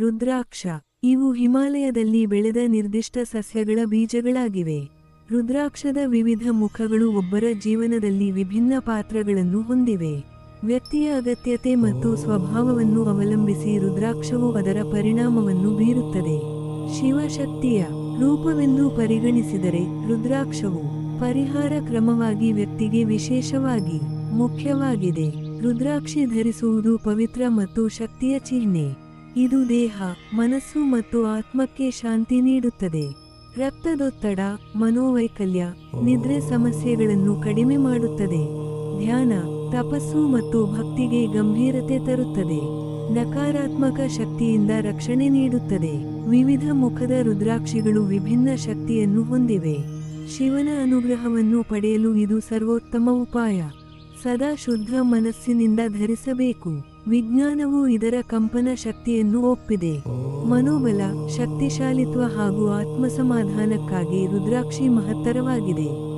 ರುದ್ರಾಕ್ಷ. ಇವು ಹಿಮಾಲಯದಲ್ಲಿ ಬೆಳೆದ ನಿರ್ದಿಷ್ಟ ಸಸ್ಯಗಳ ಬೀಜಗಳಾಗಿವೆ. ರುದ್ರಾಕ್ಷದ ವಿವಿಧ ಮುಖಗಳು ಒಬ್ಬರ ಜೀವನದಲ್ಲಿ ವಿಭಿನ್ನ ಪಾತ್ರಗಳನ್ನು ಹೊಂದಿವೆ. ವ್ಯಕ್ತಿಯ ಅಗತ್ಯತೆ ಮತ್ತು ಸ್ವಭಾವವನ್ನು ಅವಲಂಬಿಸಿ ರುದ್ರಾಕ್ಷವು ಅದರ ಪರಿಣಾಮವನ್ನು ಬೀರುತ್ತದೆ. ಶಿವಶಕ್ತಿಯ ರೂಪವೆಂದು ಪರಿಗಣಿಸಿದರೆ ರುದ್ರಾಕ್ಷವು ಪರಿಹಾರ ಕ್ರಮವಾಗಿ ವ್ಯಕ್ತಿಗೆ ವಿಶೇಷವಾಗಿ ಮುಖ್ಯವಾಗಿದೆ. ರುದ್ರಾಕ್ಷಿ ಧರಿಸುವುದು ಪವಿತ್ರ ಮತ್ತು ಶಕ್ತಿಯ ಚಿಹ್ನೆ. ಇದು ದೇಹ, ಮನಸ್ಸು ಮತ್ತು ಆತ್ಮಕ್ಕೆ ಶಾಂತಿ ನೀಡುತ್ತದೆ. ರಕ್ತದೊತ್ತಡ, ಮನೋವೈಕಲ್ಯ, ನಿದ್ರೆ ಸಮಸ್ಯೆಗಳನ್ನು ಕಡಿಮೆ ಮಾಡುತ್ತದೆ. ಧ್ಯಾನ, ತಪಸ್ಸು ಮತ್ತು ಭಕ್ತಿಗೆ ಗಂಭೀರತೆ ತರುತ್ತದೆ. ನಕಾರಾತ್ಮಕ ಶಕ್ತಿಯಿಂದ ರಕ್ಷಣೆ ನೀಡುತ್ತದೆ. ವಿವಿಧ ಮುಖದ ರುದ್ರಾಕ್ಷಿಗಳು ವಿಭಿನ್ನ ಶಕ್ತಿಯನ್ನು ಹೊಂದಿವೆ. ಶಿವನ ಅನುಗ್ರಹವನ್ನು ಪಡೆಯಲು ಇದು ಸರ್ವೋತ್ತಮ ಉಪಾಯ. ಸದಾ ಶುದ್ಧ ಮನಸ್ಸಿನಿಂದ ಧರಿಸಬೇಕು. ವಿಜ್ಞಾನವು ಇದರ ಕಂಪನ ಶಕ್ತಿಯನ್ನು ಒಪ್ಪಿದೆ. ಮನೋಬಲ ಶಕ್ತಿಶಾಲಿತ್ವ ಹಾಗೂ ಆತ್ಮಸಮಾಧಾನಕ್ಕಾಗಿ ರುದ್ರಾಕ್ಷಿ ಮಹತ್ತರವಾಗಿದೆ.